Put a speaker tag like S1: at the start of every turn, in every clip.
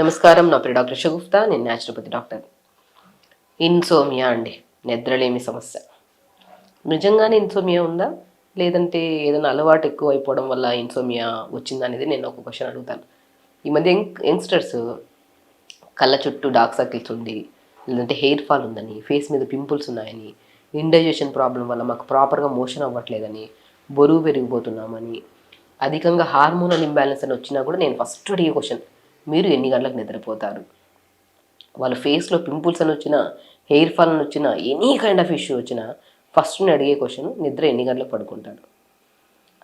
S1: నమస్కారం నా పేరు డాక్టర్ షగుఫ్తా నేను న్యాచురోపతి డాక్టర్ ఇన్సోమియా అండి నిద్రలేమి సమస్య. నిజంగానే ఇన్సోమియా ఉందా? లేదంటే ఏదైనా అలవాటు ఎక్కువ అయిపోవడం వల్ల ఇన్సోమియా వచ్చిందా అనేది నేను ఒక క్వశ్చన్ అడుగుతాను. ఈ మధ్య యంగ్స్టర్స్ కళ్ళ చుట్టూ డార్క్ సర్కిల్స్ ఉండి లేదంటే హెయిర్ ఫాల్ ఉందని ఫేస్ మీద పింపుల్స్ ఉన్నాయని ఇండైజెషన్ ప్రాబ్లం వల్ల మాకు ప్రాపర్గా మోషన్ అవ్వట్లేదని బరువు పెరిగిపోతున్నామని అధికంగా హార్మోనల్ ఇంబ్యాలెన్స్ అని వచ్చినా కూడా నేను ఫస్ట్ అడిగే క్వశ్చన్ మీరు ఎన్ని గంటలకు నిద్రపోతారు? వాళ్ళ ఫేస్లో పింపుల్స్ అని వచ్చినా హెయిర్ ఫాల్ అని వచ్చినా ఎనీ కైండ్ ఆఫ్ ఇష్యూ వచ్చినా ఫస్ట్ నేను అడిగే క్వశ్చన్ నిద్ర ఎన్ని గంటలకు పడుకుంటారు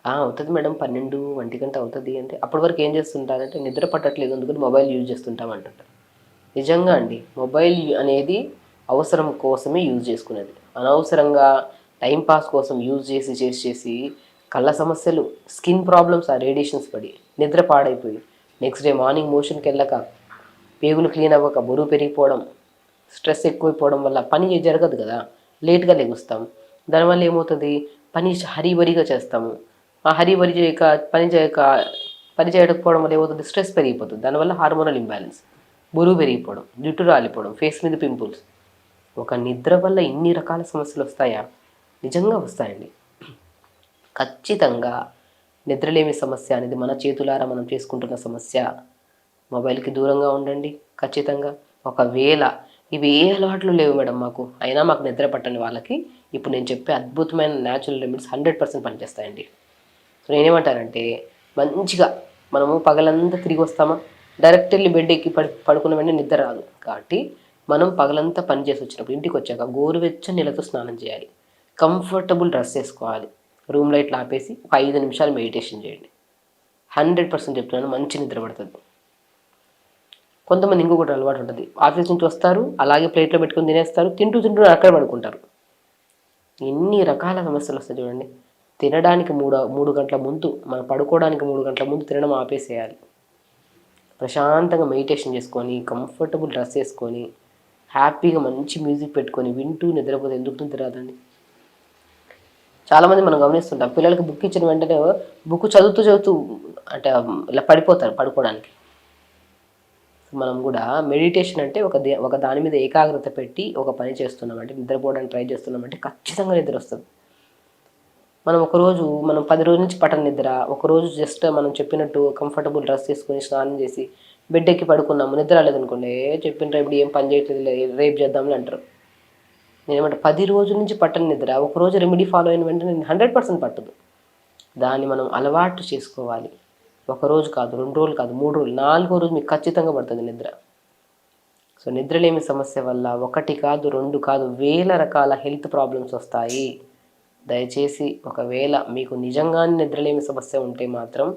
S1: "ఆ, అవుతుంది మేడం పన్నెండు ఒంటి గంట అవుతుంది అంటే అప్పటి వరకు ఏం చేస్తుంటారంటే నిద్ర పట్టట్లేదు అందుకని మొబైల్ యూజ్ చేస్తుంటాం అంటుంటారు. నిజంగా అండి మొబైల్ అనేది అవసరం కోసమే యూజ్ చేసుకునేది. అనవసరంగా టైంపాస్ కోసం యూజ్ చేసి చేసి చేసి కళ్ళ సమస్యలు స్కిన్ ప్రాబ్లమ్స్ ఆ రేడియేషన్స్ పడి నిద్ర పాడైపోయి నెక్స్ట్ డే మార్నింగ్ మోషన్కి వెళ్ళక పేగులు క్లీన్ అవ్వక బరువు పెరిగిపోవడం స్ట్రెస్ ఎక్కువైపోవడం వల్ల పని జరగదు కదా? లేట్గా లెగుస్తాం. దానివల్ల ఏమవుతుంది? పని హరీబరీగా చేస్తాము. ఆ హరీబరి చేయక పని చేయక పని చేయకపోవడం వల్ల ఏమవుతుంది? స్ట్రెస్ పెరిగిపోతుంది. దానివల్ల హార్మోనల్ ఇంబ్యాలెన్స్ బరువు పెరిగిపోవడం జుట్టు రాలిపోవడం ఫేస్ మీద పింపుల్స్ ఒక నిద్ర వల్ల ఇన్ని రకాల సమస్యలు వస్తాయా? నిజంగా వస్తాయండి. ఖచ్చితంగా నిద్రలేమి సమస్య అనేది మన చేతులారా మనం చేసుకుంటున్న సమస్య. మొబైల్కి దూరంగా ఉండండి ఖచ్చితంగా. ఒకవేళ ఇవి ఏ అలవాట్లు లేవు మేడం మాకు అయినా మాకు నిద్ర పట్టని వాళ్ళకి ఇప్పుడు నేను చెప్పే అద్భుతమైన న్యాచురల్ రెమెడీస్ హండ్రెడ్ పర్సెంట్ పనిచేస్తాయండి. సో నేనేమంటానంటే మంచిగా మనము పగలంతా తిరిగి వస్తామా? డైరెక్ట్ వెళ్ళి బెడ్ ఎక్కి పడి పడుకున్న వెంటనే నిద్ర రాదు. కాబట్టి మనం పగలంతా పని చేసి వచ్చినప్పుడు ఇంటికి వచ్చాక గోరువెచ్చని నీళ్ళతో స్నానం చేయాలి. కంఫర్టబుల్ డ్రెస్ వేసుకోవాలి. రూమ్ లైట్లు ఆపేసి ఒక ఐదు నిమిషాలు మెడిటేషన్ చేయండి. హండ్రెడ్ పర్సెంట్ చెప్తున్నాను మంచి నిద్ర పడుతుంది. కొంతమంది ఇంకొకటి అలవాటు ఉంటుంది. ఆఫీస్ నుంచి వస్తారు అలాగే ప్లేట్లో పెట్టుకొని తినేస్తారు తింటూ తింటూ అక్కడ పడుకుంటారు. ఎన్ని రకాల సమస్యలు వస్తాయి చూడండి. తినడానికి మూడు మూడు గంటల ముందు మనం పడుకోవడానికి మూడు గంటల ముందు తినడం ఆపేసేయాలి. ప్రశాంతంగా మెడిటేషన్ చేసుకొని కంఫర్టబుల్ డ్రెస్ వేసుకొని హ్యాపీగా మంచి మ్యూజిక్ పెట్టుకొని వింటూ నిద్రపోతే ఎందుకు నిద్ర రాదండి చాలామంది మనం గమనిస్తుంటాం. పిల్లలకి బుక్ ఇచ్చిన వెంటనే బుక్ చదువుతూ చదువుతూ అంటే ఇలా పడిపోతారు పడుకోవడానికి. మనం కూడా మెడిటేషన్ అంటే ఒక దే- ఒక దాని మీద ఏకాగ్రత పెట్టి ఒక పని చేస్తున్నాం అంటే నిద్రపోవడానికి ట్రై చేస్తున్నామంటే ఖచ్చితంగా నిద్ర వస్తుంది. మనం ఒకరోజు మనం పది రోజుల నుంచి పట్టణ నిద్ర ఒకరోజు జస్ట్ మనం చెప్పినట్టు కంఫర్టబుల్ డ్రెస్ తీసుకొని స్నానం చేసి బెడ్ ఎక్కి పడుకున్నాము నిద్ర లేదనుకోండి చెప్పిన ఇప్పుడు ఏం పని చేయట్లేదు రేపు చేద్దామని అంటారు. నేనేమంటే పది రోజుల నుంచి పట్టని నిద్ర ఒకరోజు రెమెడీ ఫాలో అయిన వెంటనే హండ్రెడ్ పర్సెంట్ పట్టదు. దాన్ని మనం అలవాటు చేసుకోవాలి. ఒక రోజు కాదు రెండు రోజులు కాదు మూడు రోజులు నాలుగో రోజు మీకు ఖచ్చితంగా పడుతుంది నిద్ర. సో నిద్రలేమి సమస్య వల్ల ఒకటి కాదు రెండు కాదు వేల రకాల హెల్త్ ప్రాబ్లమ్స్ వస్తాయి. దయచేసి ఒకవేళ మీకు నిజంగానే నిద్రలేమి సమస్య ఉంటే మాత్రం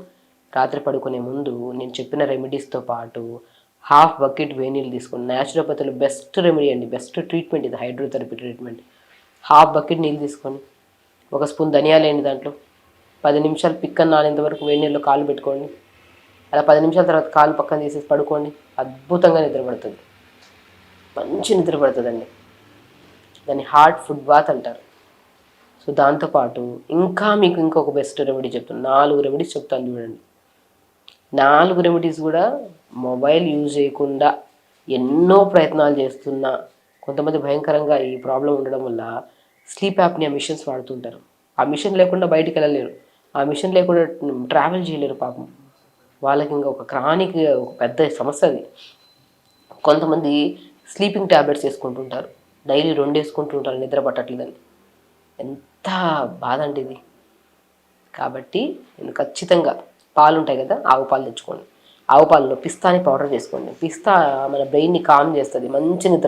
S1: రాత్రి పడుకునే ముందు నేను చెప్పిన రెమెడీస్తో పాటు హాఫ్ బకెట్ వేనీళ్ళు తీసుకోండి న్యాచురోపతిలో బెస్ట్ రెమెడీ అండి. బెస్ట్ ట్రీట్మెంట్ ఇది హైడ్రోథెరపీ ట్రీట్మెంట్ హాఫ్ బకెట్ నీళ్ళు తీసుకోండి ఒక స్పూన్ ధనియాలు వేయండి దాంట్లో. పది నిమిషాలు పిక్కన నానేంత వరకు వేడి నీళ్ళలో కాలు పెట్టుకోండి. అలా పది నిమిషాల తర్వాత కాలు పక్కన తీసేసి పడుకోండి. అద్భుతంగా నిద్రపడుతుంది మంచి నిద్రపడుతుందండి దాన్ని హార్ట్ ఫుడ్ బాత్ అంటారు. సో దాంతోపాటు ఇంకా మీకు ఇంకొక బెస్ట్ రెమెడీ చెప్తాను నాలుగు రెమెడీస్ చెప్తాను చూడండి. నాలుగు రెమెడీస్ కూడా మొబైల్ యూజ్ చేయకుండా ఎన్నో ప్రయత్నాలు చేస్తున్నా. కొంతమంది భయంకరంగా ఈ ప్రాబ్లం ఉండడం వల్ల స్లీప్ యాప్నియా మిషన్స్ వాడుతుంటారు. ఆ మిషన్ లేకుండా బయటికి వెళ్ళలేరు. ఆ మిషన్ లేకుండా ట్రావెల్ చేయలేరు పాపం. వాళ్ళకి ఇంకా ఒక క్రానిక్ ఒక పెద్ద సమస్య అది. కొంతమంది స్లీపింగ్ ట్యాబ్లెట్స్ వేసుకుంటుంటారు. డైలీ రెండు వేసుకుంటుంటారు నిద్ర పట్టట్లేదని. ఎంత బాధ అంటే ఇది. కాబట్టి నేను ఖచ్చితంగా పాలు ఉంటాయి కదా ఆవు పాలు తెచ్చుకోండి. ఆవు పాలలో పిస్తాని పౌడర్ చేసుకోండి పిస్తా మన బ్రెయిన్ని కామ్ చేస్తుంది మంచి నిద్ర